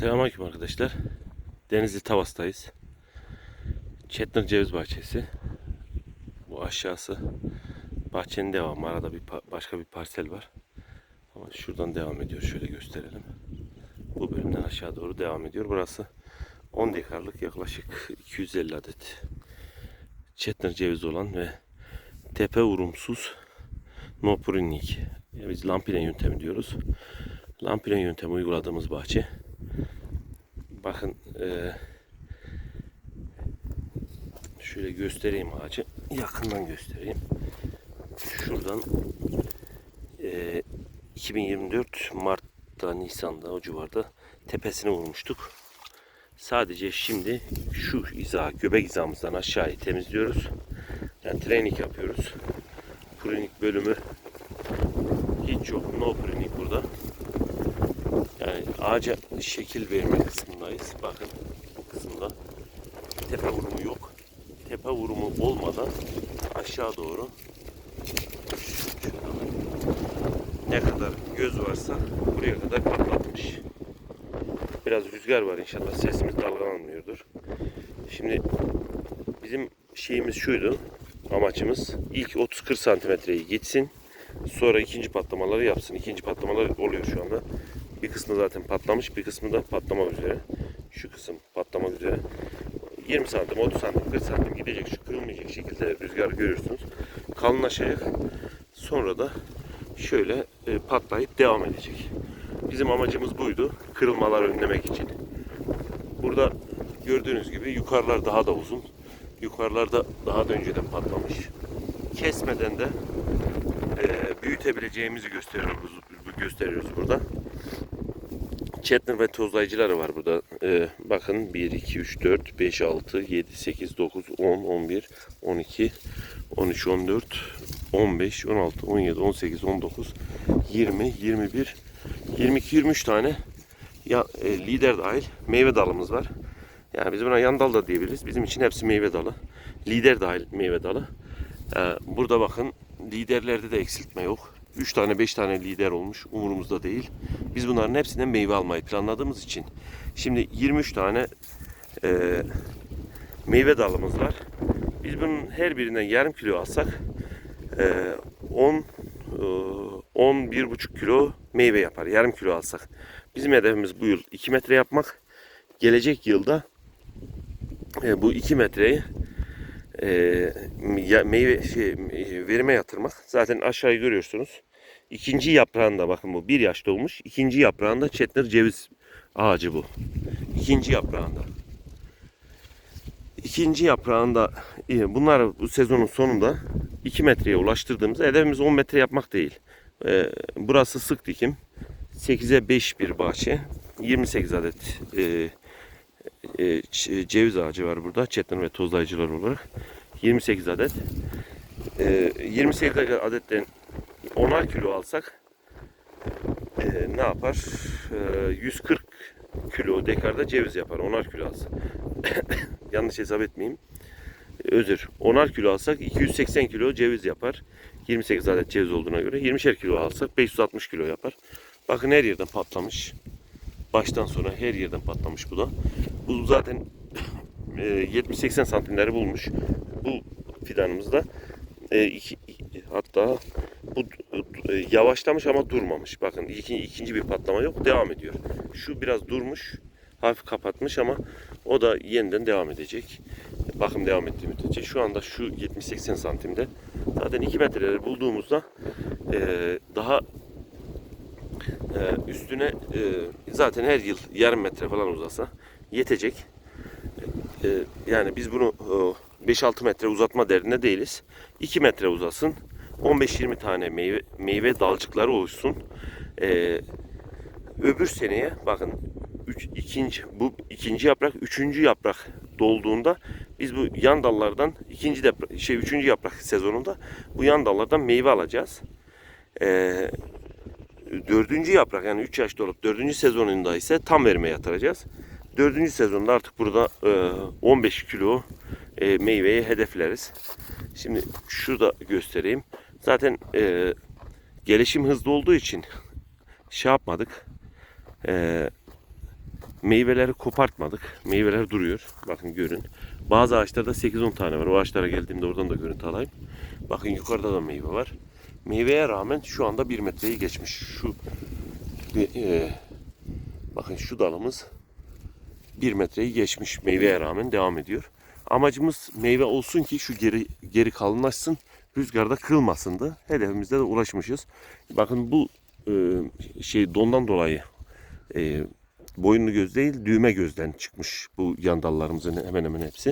Selamünaleyküm arkadaşlar. Denizli Tavas'tayız. Çetnir Ceviz Bahçesi. Bu aşağısı bahçenin devamı. Arada bir başka bir parsel var. Ama şuradan devam ediyor. Şöyle gösterelim. Bu bölümden aşağı doğru devam ediyor. Burası 10 dekarlık yaklaşık 250 adet Çetnir ceviz olan ve tepe urumsuz no pruning. Yani biz lampinen yöntemi diyoruz. Lampinen yöntemi uyguladığımız bahçe. Bakın eee, şöyle göstereyim ağacı. Yakından göstereyim. Şuradan eee, 2024 Mart'ta Nisan'da o civarda tepesine vurmuştuk. Sadece şimdi şu hiza, göbek hizamızdan aşağıyı temizliyoruz. Yani training yapıyoruz. Pruning bölümü hiç yok. No pruning burada. Yani ağaca şekil verme kısmındayız. Bakın bu kısımda tepe vurumu yok. Tepe vurumu olmadan aşağı doğru ne kadar göz varsa buraya kadar patlatmış. Biraz rüzgar var inşallah sesimiz dalgalanmıyordur. Şimdi bizim şeyimiz şuydu. Amacımız ilk 30-40 santimetreyi geçsin. Sonra ikinci patlamaları yapsın. İkinci patlamalar oluyor şu anda. Bir kısmı zaten patlamış, bir kısmı da patlamak üzere. Şu kısım patlamak üzere. 20 santim, 30 santim, 40 santim gidecek, şu kırılmayacak şekilde rüzgar görürsünüz. Kalınlaşacak. Sonra da şöyle e, patlayıp devam edecek. Bizim amacımız buydu. Kırılmalar önlemek için. Burada gördüğünüz gibi yukarılar daha da uzun. Yukarılarda daha da önceden patlamış. Kesmeden de e, büyütebileceğimizi gösteriyoruz, gösteriyoruz burada. Chetner ve tozlayıcıları var burada. E, bakın 1, 2, 3, 4, 5, 6, 7, 8, 9, 10, 11, 12, 13, 14, 15, 16, 17, 18, 19, 20, 21, 22, 23 tane ya, e, lider dahil meyve dalımız var. Yani biz buna yan dal da diyebiliriz. Bizim için hepsi meyve dalı. Lider dahil meyve dalı. Ee, burada bakın liderlerde de eksiltme yok. 3 tane 5 tane lider olmuş umurumuzda değil. Biz bunların hepsinden meyve almayı planladığımız için. Şimdi 23 tane e, meyve dalımız var. Biz bunun her birinden yarım kilo alsak e, 10 e, 11,5 kilo meyve yapar. Yarım kilo alsak. Bizim hedefimiz bu yıl 2 metre yapmak. Gelecek yılda e, bu 2 metreyi e, meyve şey, verime yatırmak. Zaten aşağıyı görüyorsunuz. İkinci yaprağında bakın bu bir yaşta olmuş. İkinci yaprağında çetnir ceviz ağacı bu. İkinci yaprağında. İkinci yaprağında e, bunlar bu sezonun sonunda 2 metreye ulaştırdığımızda hedefimiz 10 metre yapmak değil. E, burası sık dikim. 8'e 5 bir bahçe. 28 adet e, e, ceviz ağacı var burada. Çetin ve tozlayıcılar olarak. 28 adet. E, 28 adetten 10'ar kilo alsak e, ne yapar? E, 140 kilo dekarda ceviz yapar. 10'ar kilo alsak. Yanlış hesap etmeyeyim. E, Özür. 10'ar kilo alsak 280 kilo ceviz yapar. 28 adet ceviz olduğuna göre 20'şer kilo alsak 560 kilo yapar. Bakın her yerden patlamış. Baştan sona her yerden patlamış bu da. Bu zaten e, 70-80 santimleri bulmuş. Bu fidanımızda e, iki, hatta bu e, yavaşlamış ama durmamış. Bakın iki, ikinci bir patlama yok. Devam ediyor. Şu biraz durmuş. Hafif kapatmış ama o da yeniden devam edecek. Bakım devam ettiği müddetçe. Şu anda şu 70-80 santimde. Zaten 2 metreleri bulduğumuzda e, daha ee, üstüne e, zaten her yıl yarım metre falan uzasa yetecek. Ee, yani biz bunu e, 5-6 metre uzatma derdinde değiliz. 2 metre uzasın. 15-20 tane meyve, meyve dalcıkları oluşsun. Ee, öbür seneye bakın üç, ikinci, bu ikinci yaprak, üçüncü yaprak dolduğunda biz bu yan dallardan ikinci de şey üçüncü yaprak sezonunda bu yan dallardan meyve alacağız. Ee, dördüncü yaprak yani 3 yaşta olup dördüncü sezonunda ise tam verime yatıracağız. Dördüncü sezonda artık burada e, 15 kilo e, meyveyi hedefleriz. Şimdi şurada göstereyim. Zaten e, gelişim hızlı olduğu için şey yapmadık. E, Meyveleri kopartmadık. Meyveler duruyor. Bakın görün. Bazı ağaçlarda 8-10 tane var. O ağaçlara geldiğimde oradan da görüntü alayım. Bakın yukarıda da meyve var. Meyveye rağmen şu anda 1 metreyi geçmiş. Şu e, bakın şu dalımız 1 metreyi geçmiş. Meyveye rağmen devam ediyor. Amacımız meyve olsun ki şu geri geri kalınlaşsın. Rüzgarda kırılmasın da hedefimizde de ulaşmışız. Bakın bu e, şey dondan dolayı e, boyunlu göz değil düğme gözden çıkmış bu yan dallarımızın hemen hemen hepsi.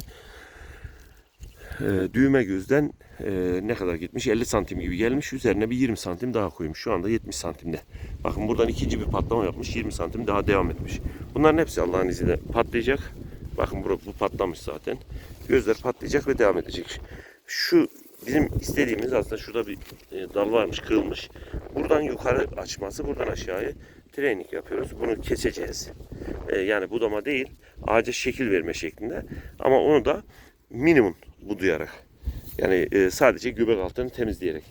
E, düğme gözden e, ne kadar gitmiş? 50 santim gibi gelmiş. Üzerine bir 20 santim daha koymuş. Şu anda 70 santimde. Bakın buradan ikinci bir patlama yapmış. 20 santim daha devam etmiş. Bunların hepsi Allah'ın izniyle patlayacak. Bakın bu, bu patlamış zaten. Gözler patlayacak ve devam edecek. Şu bizim istediğimiz aslında şurada bir e, dal varmış kırılmış. Buradan yukarı açması buradan aşağıya training yapıyoruz. Bunu keseceğiz. E, yani budama değil ağaca şekil verme şeklinde. Ama onu da minimum budayarak. Yani e, sadece göbek altını temizleyerek.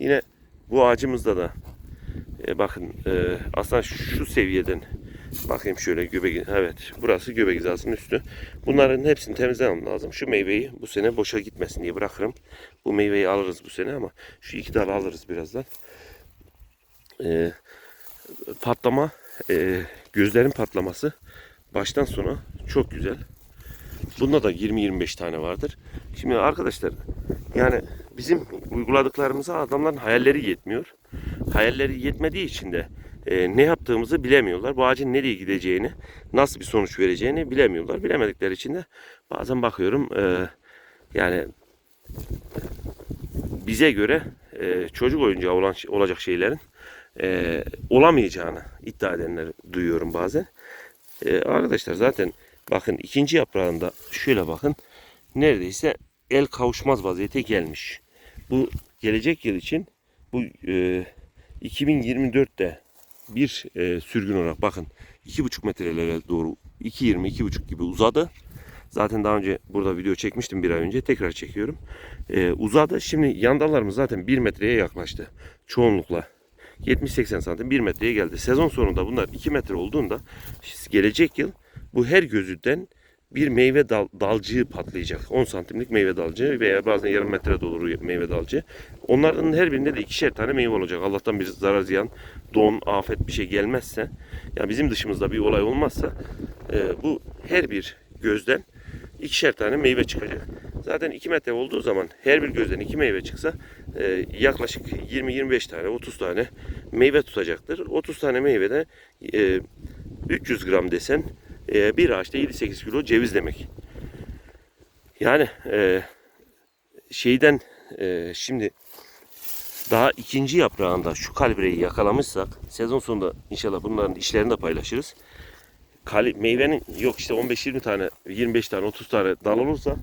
Yine bu ağacımızda da e, bakın e, aslında şu seviyeden bakayım şöyle göbek evet burası göbek hizasının üstü. Bunların hepsini temizlemem lazım. Şu meyveyi bu sene boşa gitmesin diye bırakırım. Bu meyveyi alırız bu sene ama şu iki dal alırız birazdan. E, patlama e, gözlerin patlaması baştan sona çok güzel. Bunda da 20-25 tane vardır. Şimdi arkadaşlar yani bizim uyguladıklarımıza adamların hayalleri yetmiyor. Hayalleri yetmediği için de e, ne yaptığımızı bilemiyorlar. Bu ağacın nereye gideceğini, nasıl bir sonuç vereceğini bilemiyorlar. Bilemedikleri için de bazen bakıyorum e, yani bize göre e, çocuk oyuncağı olan olacak şeylerin e, olamayacağını iddia edenler duyuyorum bazen. E, arkadaşlar zaten bakın ikinci yaprağında şöyle bakın neredeyse el kavuşmaz vaziyete gelmiş. Bu gelecek yıl için bu e, 2024'te bir e, sürgün olarak bakın 2,5 metrelere doğru 2.20 2,5 gibi uzadı. Zaten daha önce burada video çekmiştim bir ay önce. Tekrar çekiyorum. E, uzadı. Şimdi yan dallarımız zaten 1 metreye yaklaştı. Çoğunlukla. 70-80 santim 1 metreye geldi. Sezon sonunda bunlar 2 metre olduğunda gelecek yıl bu her gözüden bir meyve dal, dalcığı patlayacak. 10 santimlik meyve dalcığı veya bazen yarım metre dolu meyve dalcığı. Onların her birinde de ikişer tane meyve olacak. Allah'tan bir zarar ziyan, don, afet bir şey gelmezse, yani bizim dışımızda bir olay olmazsa e, bu her bir gözden ikişer tane meyve çıkacak. Zaten 2 metre olduğu zaman her bir gözden iki meyve çıksa e, yaklaşık 20-25 tane, 30 tane meyve tutacaktır. 30 tane meyvede e, 300 gram desen e, bir ağaçta 7-8 kilo ceviz demek. Yani e, şeyden e, şimdi daha ikinci yaprağında şu kalibreyi yakalamışsak sezon sonunda inşallah bunların işlerini de paylaşırız. Kali, meyvenin yok işte 15-20 tane 25 tane 30 tane dal olursa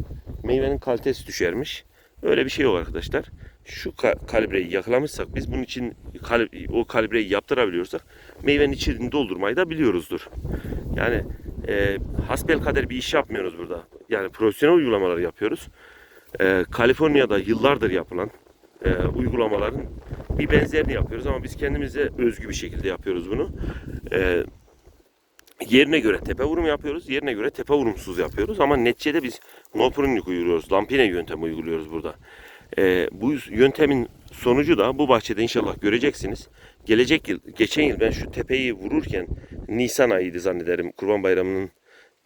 meyvenin kalitesi düşermiş. Öyle bir şey yok arkadaşlar. Şu ka- kalibreyi yakalamışsak biz bunun için kal- o kalibreyi yaptırabiliyorsak meyvenin içini doldurmayı da biliyoruzdur. Yani e, hasbel kader bir iş yapmıyoruz burada. Yani profesyonel uygulamalar yapıyoruz. E, Kaliforniya'da yıllardır yapılan e, uygulamaların bir benzerini yapıyoruz ama biz kendimize özgü bir şekilde yapıyoruz bunu. E, yerine göre tepe vurum yapıyoruz, yerine göre tepe vurumsuz yapıyoruz ama neticede biz no pruning uyguluyoruz, lampine yöntemi uyguluyoruz burada. E, bu yöntemin sonucu da bu bahçede inşallah göreceksiniz. Gelecek yıl, geçen yıl ben şu tepeyi vururken Nisan ayıydı zannederim. Kurban Bayramı'nın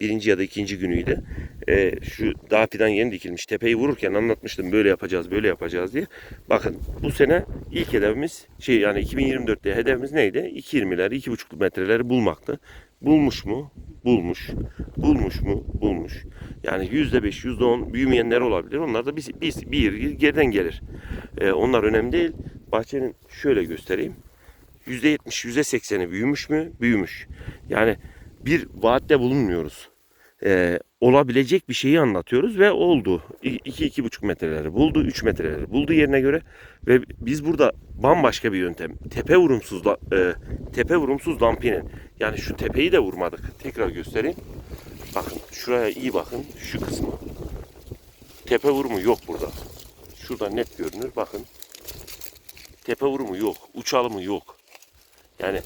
birinci ya da ikinci günüydü. Ee, şu dağ fidan yeni dikilmiş. Tepeyi vururken anlatmıştım böyle yapacağız, böyle yapacağız diye. Bakın bu sene ilk hedefimiz şey yani 2024'te hedefimiz neydi? 2.20'leri, 2.5 metreleri bulmaktı. Bulmuş mu? Bulmuş. Bulmuş mu? Bulmuş. Yani %5, %10 büyümeyenler olabilir. Onlar da bir, bir, bir geriden gelir. Ee, onlar önemli değil. Bahçenin şöyle göstereyim. %70, %80'i büyümüş mü? Büyümüş. Yani bir vaatte bulunmuyoruz. Ee, olabilecek bir şeyi anlatıyoruz ve oldu. 2-2,5 metreleri buldu, 3 metreleri buldu yerine göre ve biz burada bambaşka bir yöntem. Tepe vurumsuz e, tepe vurumsuz dampine. Yani şu tepeyi de vurmadık. Tekrar göstereyim. Bakın şuraya iyi bakın şu kısmı. Tepe vurumu yok burada. Şurada net görünür bakın. Tepe vurumu yok, uçalımı yok. Yani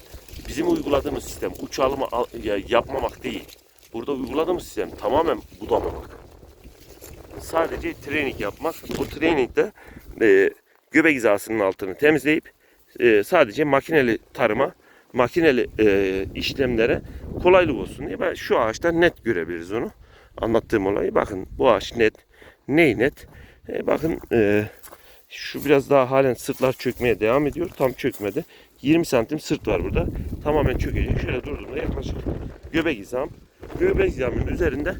Bizim uyguladığımız sistem uçalımı al- ya- yapmamak değil. Burada uyguladığımız sistem tamamen budamamak. Sadece training yapmak. Bu trainingde e, göbek hizasının altını temizleyip e, sadece makineli tarıma, makineli e, işlemlere kolaylık olsun diye ben şu ağaçta net görebiliriz onu. Anlattığım olayı. Bakın bu ağaç net. Ney net? E, bakın e, şu biraz daha halen sırtlar çökmeye devam ediyor. Tam çökmedi. 20 santim sırt var burada. Tamamen çökecek. Şöyle durduğumda yaklaşık göbek hizam. Göbek hizamının üzerinde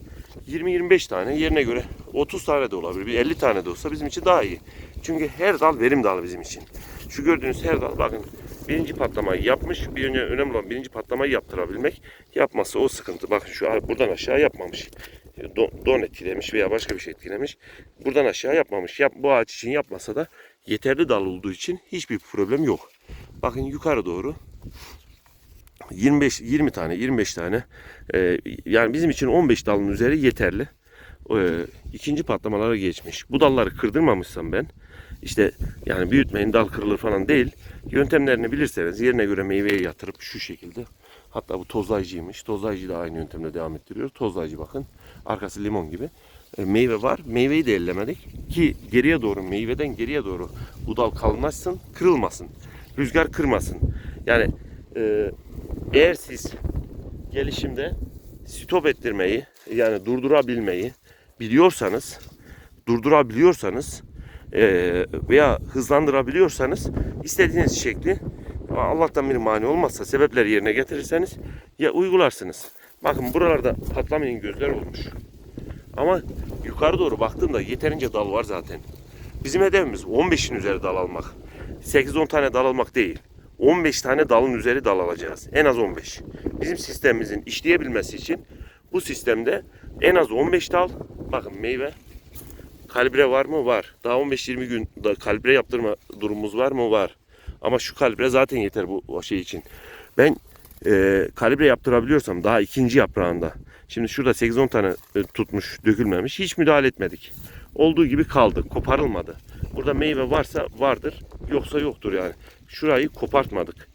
20-25 tane yerine göre 30 tane de olabilir. Bir 50 tane de olsa bizim için daha iyi. Çünkü her dal verim dalı bizim için. Şu gördüğünüz her dal bakın birinci patlamayı yapmış. Bir önemli olan birinci patlamayı yaptırabilmek. Yapmazsa o sıkıntı. Bakın şu buradan aşağı yapmamış. Don, don etkilemiş veya başka bir şey etkilemiş. Buradan aşağı yapmamış. Yap, bu ağaç için yapmasa da yeterli dal olduğu için hiçbir problem yok. Bakın yukarı doğru 25 20 tane 25 tane e, yani bizim için 15 dalın üzeri yeterli. E, ikinci patlamalara geçmiş. Bu dalları kırdırmamışsam ben işte yani büyütmeyin dal kırılır falan değil. Yöntemlerini bilirseniz yerine göre meyveye yatırıp şu şekilde hatta bu tozlayıcıymış. Tozlayıcı da aynı yöntemle devam ettiriyor. Tozlayıcı bakın. Arkası limon gibi. E, meyve var. Meyveyi de ellemedik ki geriye doğru meyveden geriye doğru bu dal kalınlaşsın, kırılmasın. Rüzgar kırmasın. Yani e, eğer siz gelişimde stop ettirmeyi yani durdurabilmeyi biliyorsanız durdurabiliyorsanız e, veya hızlandırabiliyorsanız istediğiniz şekli Allah'tan bir mani olmazsa sebepleri yerine getirirseniz ya uygularsınız. Bakın buralarda patlamayın gözler olmuş. Ama yukarı doğru baktığımda yeterince dal var zaten. Bizim hedefimiz 15'in üzeri dal almak. 8-10 tane dal almak değil. 15 tane dalın üzeri dal alacağız. En az 15. Bizim sistemimizin işleyebilmesi için bu sistemde en az 15 dal. Bakın meyve. Kalibre var mı? Var. Daha 15-20 gün da kalibre yaptırma durumumuz var mı? Var. Ama şu kalibre zaten yeter bu şey için. Ben e, kalibre yaptırabiliyorsam daha ikinci yaprağında. Şimdi şurada 8-10 tane e, tutmuş, dökülmemiş. Hiç müdahale etmedik. Olduğu gibi kaldı. Koparılmadı. Burada meyve varsa vardır. Yoksa yoktur yani. Şurayı kopartmadık.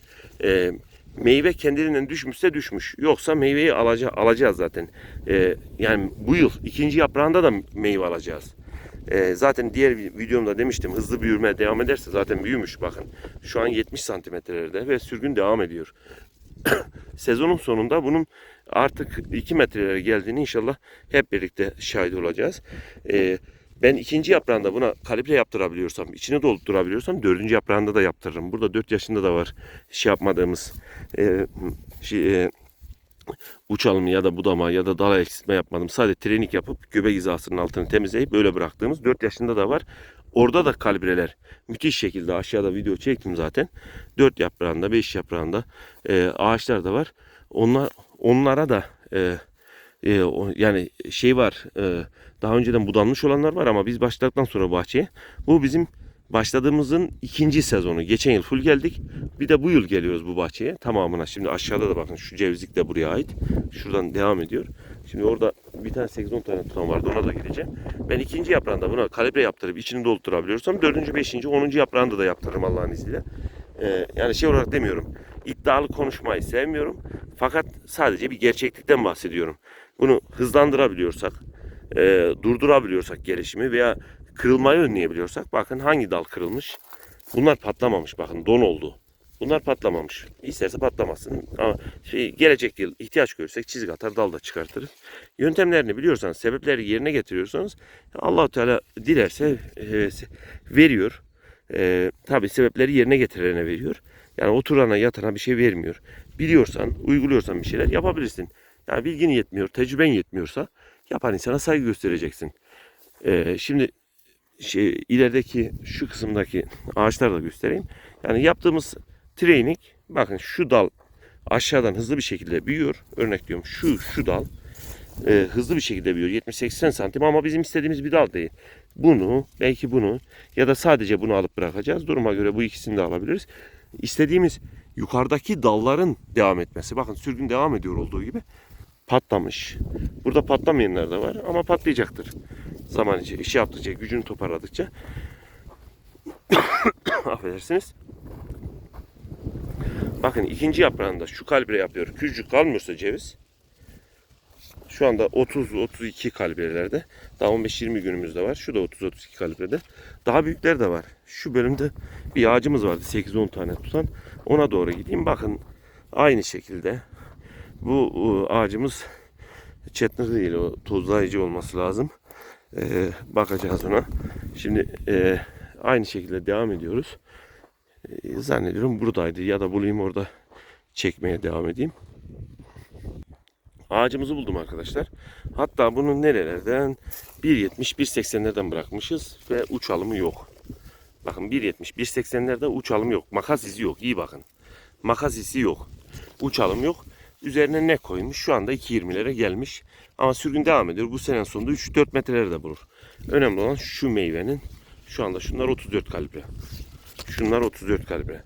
E, meyve kendiliğinden düşmüşse düşmüş. Yoksa meyveyi alaca alacağız zaten. E, yani bu yıl ikinci yaprağında da meyve alacağız. E, zaten diğer videomda demiştim hızlı büyümeye devam ederse zaten büyümüş bakın. Şu an 70 santimetrelerde ve sürgün devam ediyor. Sezonun sonunda bunun artık 2 metrelere geldiğini inşallah hep birlikte şahit olacağız. E, ben ikinci yaprağında buna kalibre yaptırabiliyorsam, içini doldurabiliyorsam dördüncü yaprağında da yaptırırım. Burada 4 yaşında da var şey yapmadığımız e, şey, e, uçalım ya da budama ya da dala eksiltme yapmadım. Sadece trenik yapıp göbek hizasının altını temizleyip böyle bıraktığımız 4 yaşında da var. Orada da kalibreler müthiş şekilde aşağıda video çektim zaten. 4 yaprağında 5 yaprağında e, ağaçlar da var. Onlar onlara da e, e, o- yani şey var e, daha önceden budanmış olanlar var ama biz başladıktan sonra bahçeye bu bizim başladığımızın ikinci sezonu. Geçen yıl full geldik. Bir de bu yıl geliyoruz bu bahçeye tamamına. Şimdi aşağıda da bakın şu cevizlik de buraya ait. Şuradan devam ediyor. Şimdi orada bir tane 8-10 tane tutan vardı ona da gideceğim. Ben ikinci yaprağında buna kalibre yaptırıp içini doldurabiliyorsam dördüncü, beşinci, onuncu yaprağında da yaptırırım Allah'ın izniyle. Ee, yani şey olarak demiyorum. İddialı konuşmayı sevmiyorum. Fakat sadece bir gerçeklikten bahsediyorum. Bunu hızlandırabiliyorsak, e, durdurabiliyorsak gelişimi veya kırılmayı önleyebiliyorsak bakın hangi dal kırılmış. Bunlar patlamamış bakın don oldu. Bunlar patlamamış. İsterse patlamasın. Ama şey, gelecek yıl ihtiyaç görürsek çizik atar dal da çıkartırız. Yöntemlerini biliyorsanız, sebepleri yerine getiriyorsanız allah Teala dilerse e, veriyor. E, tabi sebepleri yerine getirene veriyor. Yani oturana yatana bir şey vermiyor. Biliyorsan, uyguluyorsan bir şeyler yapabilirsin. Yani bilgin yetmiyor, tecrüben yetmiyorsa yapan insana saygı göstereceksin. E, şimdi şey, ilerideki şu kısımdaki ağaçları da göstereyim. Yani yaptığımız training bakın şu dal aşağıdan hızlı bir şekilde büyüyor. Örnek diyorum şu şu dal e, hızlı bir şekilde büyüyor. 70-80 santim ama bizim istediğimiz bir dal değil. Bunu belki bunu ya da sadece bunu alıp bırakacağız. Duruma göre bu ikisini de alabiliriz. İstediğimiz yukarıdaki dalların devam etmesi. Bakın sürgün devam ediyor olduğu gibi patlamış. Burada patlamayanlar da var ama patlayacaktır. Zaman içi, iş yaptıkça, gücünü toparladıkça. Affedersiniz. Bakın ikinci yaprağında şu kalibre yapıyor. Küçücük kalmıyorsa ceviz. Şu anda 30-32 kalibrelerde. Daha 15-20 günümüzde var. Şu da 30-32 kalibrede. Daha büyükler de var. Şu bölümde bir ağacımız vardı 8-10 tane tutan. Ona doğru gideyim. Bakın aynı şekilde bu e, ağacımız çetnir değil o tozlayıcı olması lazım. Ee, bakacağız ona. Şimdi e, aynı şekilde devam ediyoruz. Ee, zannediyorum buradaydı ya da bulayım orada çekmeye devam edeyim. Ağacımızı buldum arkadaşlar. Hatta bunu nerelerden 1.70 1.80'lerden bırakmışız ve uç alımı yok. Bakın 1.70 1.80'lerde uç alımı yok. Makas izi yok. İyi bakın. Makas izi yok. Uç alım yok. Üzerine ne koymuş? Şu anda 2.20'lere gelmiş. Ama sürgün devam ediyor. Bu senenin sonunda 3-4 metreleri de bulur. Önemli olan şu meyvenin şu anda şunlar 34 kalibre. Şunlar 34 kalibre.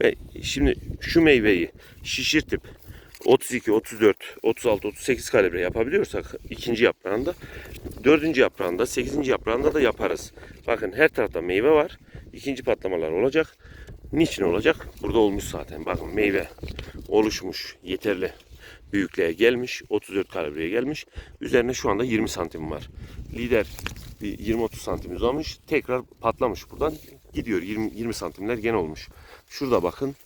Ve şimdi şu meyveyi şişirtip 32, 34, 36, 38 kalibre yapabiliyorsak ikinci yaprağında, dördüncü yaprağında, sekizinci yaprağında da yaparız. Bakın her tarafta meyve var. İkinci patlamalar olacak. Niçin olacak? Burada olmuş zaten. Bakın meyve oluşmuş. Yeterli büyüklüğe gelmiş. 34 kalibreye gelmiş. Üzerine şu anda 20 santim var. Lider bir 20-30 santim uzamış. Tekrar patlamış buradan. Gidiyor 20, 20 santimler gene olmuş. Şurada bakın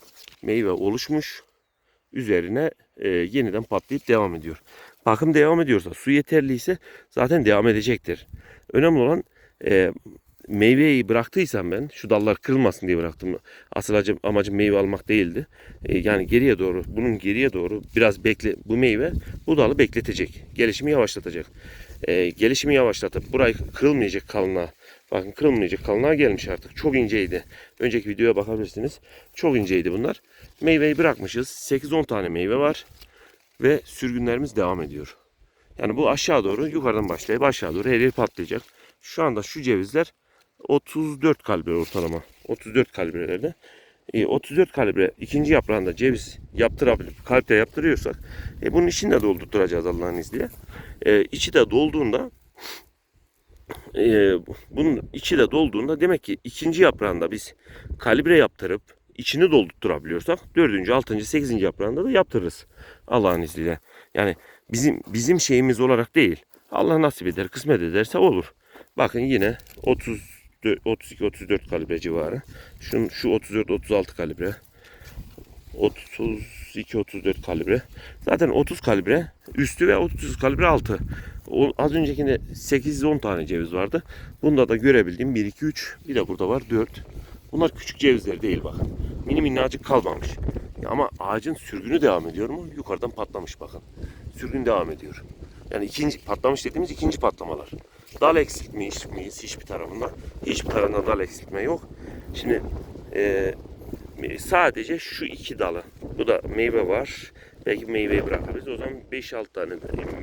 meyve oluşmuş. Üzerine e, yeniden patlayıp devam ediyor. Bakım devam ediyorsa su yeterliyse zaten devam edecektir. Önemli olan e, meyveyi bıraktıysam ben şu dallar kırılmasın diye bıraktım. Asıl acım- amacım meyve almak değildi. E, yani geriye doğru bunun geriye doğru biraz bekle bu meyve bu dalı bekletecek. Gelişimi yavaşlatacak. E, gelişimi yavaşlatıp burayı kırılmayacak kalınlığa bakın kırılmayacak kalınlığa gelmiş artık. Çok inceydi. Önceki videoya bakabilirsiniz. Çok inceydi bunlar. Meyveyi bırakmışız. 8-10 tane meyve var ve sürgünlerimiz devam ediyor. Yani bu aşağı doğru yukarıdan başlayıp aşağı doğru her yer patlayacak. Şu anda şu cevizler 34 kalibre ortalama. 34 kalibrelerde. E, 34 kalibre ikinci yaprağında ceviz yaptırabilip kalpte yaptırıyorsak e, bunun içini de doldurtturacağız Allah'ın izniyle. E, içi de dolduğunda e, bunun içi de dolduğunda demek ki ikinci yaprağında biz kalibre yaptırıp içini doldurtturabiliyorsak dördüncü, altıncı, sekizinci yaprağında da yaptırırız Allah'ın izniyle. Yani bizim bizim şeyimiz olarak değil. Allah nasip eder, kısmet ederse olur. Bakın yine 30 32 34 kalibre civarı. Şu şu 34 36 kalibre. 32 34 kalibre. Zaten 30 kalibre üstü ve 30 kalibre altı. O, az öncekinde 8 10 tane ceviz vardı. Bunda da görebildiğim 1 2 3 bir de burada var 4. Bunlar küçük cevizler değil bakın. Mini minnacık kalmamış. Ama ağacın sürgünü devam ediyor mu? Yukarıdan patlamış bakın. Sürgün devam ediyor. Yani ikinci patlamış dediğimiz ikinci patlamalar. Dal eksiltmeyiz miyiz hiçbir tarafında? Hiçbir tarafında dal eksiltme yok. Şimdi e, sadece şu iki dalı. Bu da meyve var. Belki meyveyi bırakabiliriz. O zaman 5-6 tane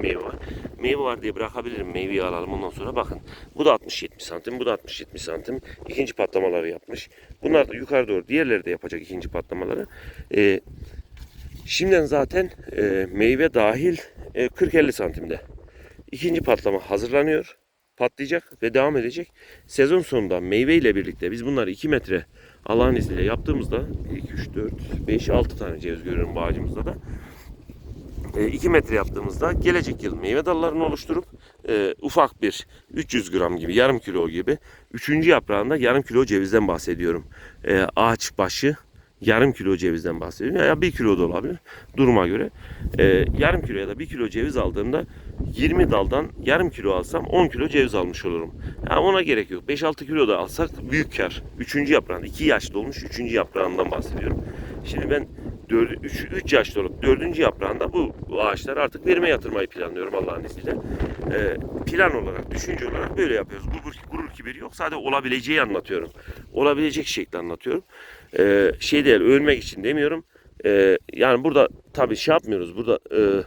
meyve var. Meyve var diye bırakabilirim. Meyveyi alalım ondan sonra bakın. Bu da 60-70 santim. Bu da 60-70 santim. İkinci patlamaları yapmış. Bunlar da yukarı doğru. Diğerleri de yapacak ikinci patlamaları. Ee, şimdiden zaten e, meyve dahil e, 40-50 santimde. İkinci patlama hazırlanıyor. Patlayacak ve devam edecek. Sezon sonunda meyve ile birlikte biz bunları 2 metre Allah'ın izniyle yaptığımızda 2, 3, 4, 5, 6 tane ceviz görüyorum bu ağacımızda da. 2 metre yaptığımızda gelecek yıl meyve dallarını oluşturup e, ufak bir 300 gram gibi yarım kilo gibi 3. yaprağında yarım kilo cevizden bahsediyorum. E, ağaç başı yarım kilo cevizden bahsediyorum. Ya bir kilo da olabilir duruma göre. E, yarım kilo ya da bir kilo ceviz aldığımda 20 daldan yarım kilo alsam 10 kilo ceviz almış olurum. Yani ona gerek yok. 5-6 kilo da alsak büyük kar. 3. yaprağın 2 yaşlı olmuş 3. yaprağından bahsediyorum. Şimdi ben 3 yaşlı olup 4. yaprağında bu, bu ağaçları artık verime yatırmayı planlıyorum Allah'ın izniyle. Ee, plan olarak, düşünce olarak böyle yapıyoruz. Gurur, gurur kibir yok. Sadece olabileceği anlatıyorum. Olabilecek şekli anlatıyorum. Ee, şey değil, övünmek için demiyorum. Ee, yani burada tabii şey yapmıyoruz. Burada e,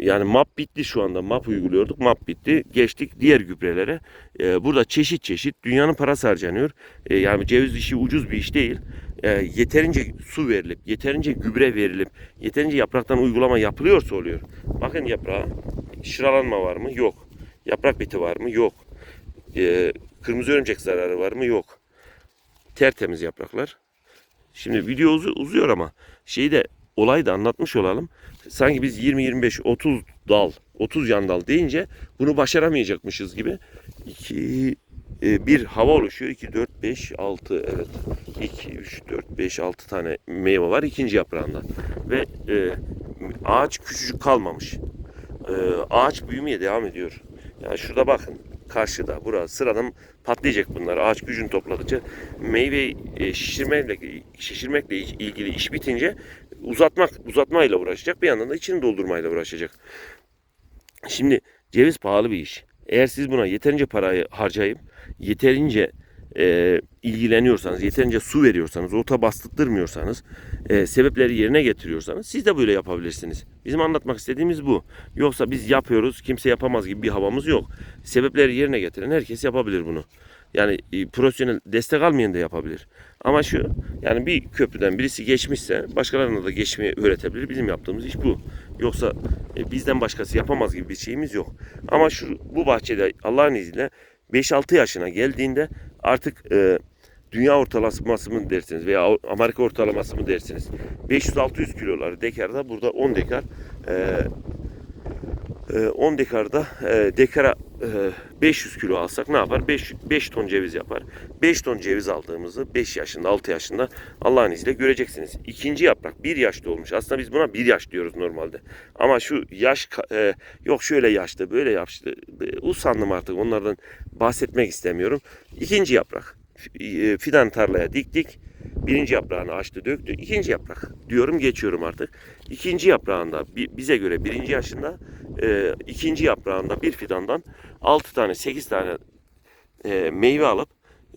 yani map bitti şu anda. Map uyguluyorduk. Map bitti. Geçtik diğer gübrelere. Ee, burada çeşit çeşit dünyanın parası harcanıyor. Ee, yani ceviz işi ucuz bir iş değil. Ee, yeterince su verilip, yeterince gübre verilip, yeterince yapraktan uygulama yapılıyorsa oluyor. Bakın yaprağa şıralanma var mı? Yok. Yaprak biti var mı? Yok. Ee, kırmızı örümcek zararı var mı? Yok. Tertemiz yapraklar. Şimdi video uzu- uzuyor ama şeyi de olayı da anlatmış olalım. Sanki biz 20 25 30 dal, 30 yan dal deyince bunu başaramayacakmışız gibi. 2 bir hava oluşuyor. 2 4 5 6 evet. 2 3 4 5 6 tane meyve var ikinci yaprağında. Ve e, ağaç küçücük kalmamış. E, ağaç büyümeye devam ediyor. Yani şurada bakın karşıda burası sıradan patlayacak bunlar. Ağaç gücünü topladıkça meyve e, şişirmekle şişirmekle ilgili iş bitince uzatmak uzatmayla uğraşacak. Bir yandan da içini doldurmayla uğraşacak. Şimdi ceviz pahalı bir iş. Eğer siz buna yeterince parayı harcayıp yeterince e, ilgileniyorsanız, yeterince su veriyorsanız, ota bastırtmıyorsanız, e, sebepleri yerine getiriyorsanız siz de böyle yapabilirsiniz. Bizim anlatmak istediğimiz bu. Yoksa biz yapıyoruz, kimse yapamaz gibi bir havamız yok. Sebepleri yerine getiren herkes yapabilir bunu. Yani e, profesyonel destek almayan da yapabilir. Ama şu yani bir köprüden birisi geçmişse başkalarına da geçmeyi öğretebilir. Bizim yaptığımız iş bu. Yoksa e, bizden başkası yapamaz gibi bir şeyimiz yok. Ama şu bu bahçede Allah'ın izniyle 5-6 yaşına geldiğinde artık e, dünya ortalaması mı dersiniz veya Amerika ortalaması mı dersiniz? 500-600 kiloları dekarda burada 10 dekar e, e, 10 dekarda e, dekara e, 500 kilo alsak ne yapar? 5, 5 ton ceviz yapar. 5 ton ceviz aldığımızı 5 yaşında 6 yaşında Allah'ın izniyle göreceksiniz. İkinci yaprak 1 yaşta olmuş. Aslında biz buna 1 yaş diyoruz normalde. Ama şu yaş e, yok şöyle yaşlı böyle yaşlı e, usandım artık onlardan bahsetmek istemiyorum. İkinci yaprak e, fidan tarlaya diktik. Birinci yaprağını açtı döktü. İkinci yaprak diyorum geçiyorum artık. İkinci yaprağında bi- bize göre birinci yaşında e, ikinci yaprağında bir fidandan 6 tane 8 tane e, meyve alıp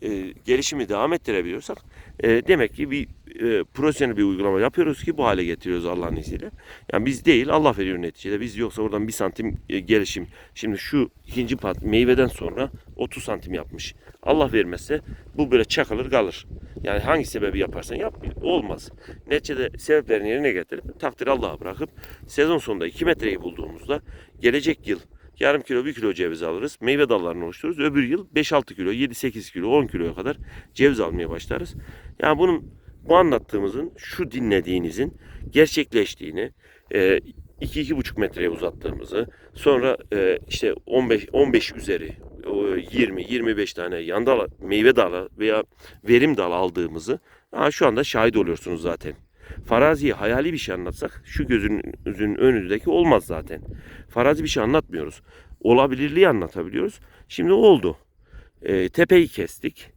e, gelişimi devam ettirebiliyorsak e, demek ki bir e, profesyonel bir uygulama yapıyoruz ki bu hale getiriyoruz Allah'ın izniyle. Yani biz değil Allah veriyor neticede. Biz yoksa oradan bir santim e, gelişim. Şimdi şu ikinci pat meyveden sonra 30 santim yapmış. Allah vermezse bu böyle çakılır kalır. Yani hangi sebebi yaparsan yap olmaz. Neticede sebeplerini yerine getirip takdir Allah'a bırakıp sezon sonunda 2 metreyi bulduğumuzda gelecek yıl yarım kilo 1 kilo ceviz alırız. Meyve dallarını oluştururuz. Öbür yıl 5-6 kilo 7-8 kilo 10 kiloya kadar ceviz almaya başlarız. Yani bunun bu anlattığımızın şu dinlediğinizin gerçekleştiğini e, 2-2,5 metreye uzattığımızı sonra e, işte 15 15 üzeri 20-25 tane yan dal, meyve dalı veya verim dalı aldığımızı şu anda şahit oluyorsunuz zaten. Faraziye hayali bir şey anlatsak şu gözünüzün önündeki olmaz zaten. Farazi bir şey anlatmıyoruz. Olabilirliği anlatabiliyoruz. Şimdi oldu. E, tepeyi kestik.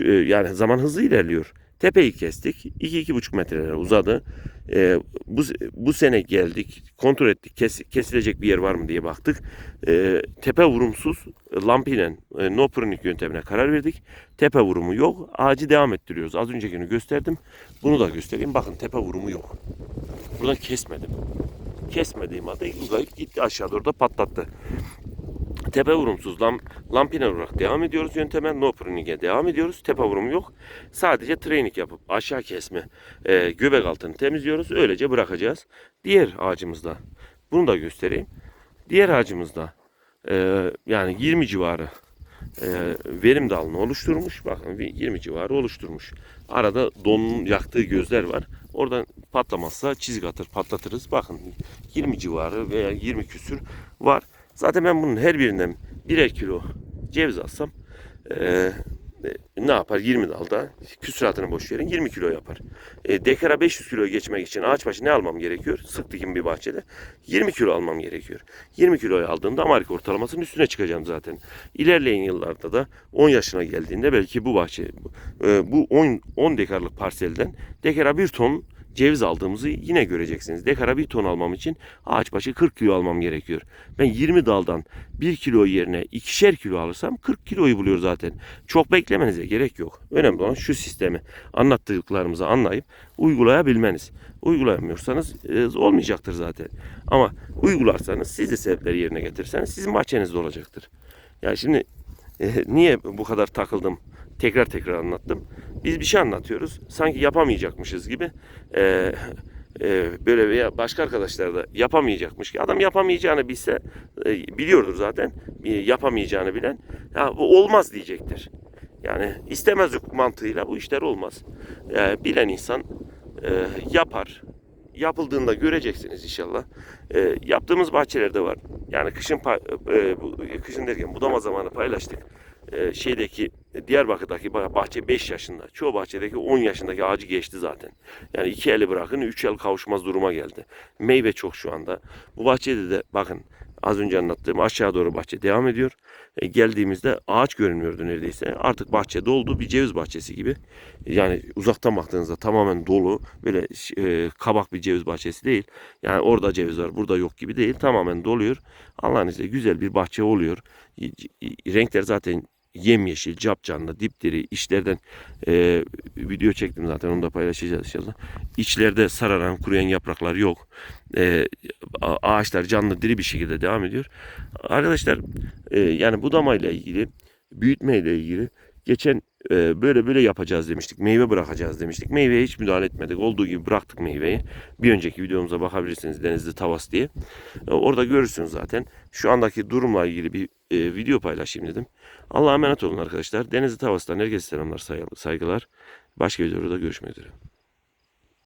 E, yani zaman hızlı ilerliyor. Tepeyi kestik. 2-2,5 metrelere uzadı. E, bu, bu sene geldik. Kontrol ettik. Kes, kesilecek bir yer var mı diye baktık. E, tepe vurumsuz lampinen e, no pruning yöntemine karar verdik. Tepe vurumu yok. Ağacı devam ettiriyoruz. Az öncekini gösterdim. Bunu da göstereyim. Bakın tepe vurumu yok. Buradan kesmedim. Kesmediğim halde uzayıp gitti aşağı doğru da patlattı. Tepe vurumsuz lam, lampiner olarak devam ediyoruz yönteme. No pruning'e devam ediyoruz. Tepe vurumu yok. Sadece training yapıp aşağı kesme e, göbek altını temizliyoruz. Öylece bırakacağız. Diğer ağacımızda bunu da göstereyim. Diğer ağacımızda e, yani 20 civarı e, verim dalını oluşturmuş. Bakın bir 20 civarı oluşturmuş. Arada donun yaktığı gözler var. Oradan patlamazsa çizik atır patlatırız. Bakın 20 civarı veya 20 küsür var. Zaten ben bunun her birinden birer kilo ceviz alsam e, ne yapar 20 dalda küsuratını boş verin 20 kilo yapar. E, dekara 500 kilo geçmek için ağaç başı ne almam gerekiyor? Sık dikim bir bahçede 20 kilo almam gerekiyor. 20 kiloyu aldığımda Amerika ortalamasının üstüne çıkacağım zaten. İlerleyen yıllarda da 10 yaşına geldiğinde belki bu bahçe e, bu 10, 10 dekarlık parselden dekara 1 ton ceviz aldığımızı yine göreceksiniz. Dekara bir ton almam için ağaç başı 40 kilo almam gerekiyor. Ben 20 daldan 1 kilo yerine ikişer kilo alırsam 40 kiloyu buluyor zaten. Çok beklemenize gerek yok. Önemli olan şu sistemi anlattıklarımızı anlayıp uygulayabilmeniz. Uygulayamıyorsanız e, olmayacaktır zaten. Ama uygularsanız siz de sebepleri yerine getirirseniz sizin bahçenizde olacaktır. Yani şimdi e, niye bu kadar takıldım? Tekrar tekrar anlattım. Biz bir şey anlatıyoruz. Sanki yapamayacakmışız gibi. E, e, böyle veya başka arkadaşlar da yapamayacakmış ki. Adam yapamayacağını bilse e, biliyordur zaten. E, yapamayacağını bilen. Ya bu olmaz diyecektir. Yani istemezlik mantığıyla bu işler olmaz. Ee, bilen insan e, yapar. Yapıldığında göreceksiniz inşallah. Ee, yaptığımız bahçelerde var. Yani kışın e, bu- kışın derken budama zamanı paylaştık. Ee, şeydeki Diyarbakır'daki bah- bahçe 5 yaşında. Çoğu bahçedeki 10 yaşındaki ağacı geçti zaten. Yani iki eli bırakın 3 el kavuşmaz duruma geldi. Meyve çok şu anda. Bu bahçede de bakın az önce anlattığım aşağı doğru bahçe devam ediyor. E, geldiğimizde ağaç görünmüyordu neredeyse. Artık bahçe doldu. Bir ceviz bahçesi gibi. Yani uzaktan baktığınızda tamamen dolu. Böyle e, kabak bir ceviz bahçesi değil. Yani orada ceviz var, burada yok gibi değil. Tamamen doluyor. Allah'ın izniyle güzel bir bahçe oluyor. Renkler zaten yemyeşil, capcanlı, dipdiri. İçlerden e, video çektim zaten onu da paylaşacağız inşallah. İçlerde sararan, kuruyan yapraklar yok. E, ağaçlar canlı, diri bir şekilde devam ediyor. Arkadaşlar e, yani budamayla ilgili, büyütmeyle ilgili geçen e, böyle böyle yapacağız demiştik. Meyve bırakacağız demiştik. Meyveye hiç müdahale etmedik. Olduğu gibi bıraktık meyveyi. Bir önceki videomuza bakabilirsiniz Denizli Tavas diye. E, orada görürsünüz zaten. Şu andaki durumla ilgili bir e, video paylaşayım dedim. Allah'a emanet olun arkadaşlar. Denizli Tavas'tan herkese selamlar, say- saygılar. Başka videoda görüşmek üzere.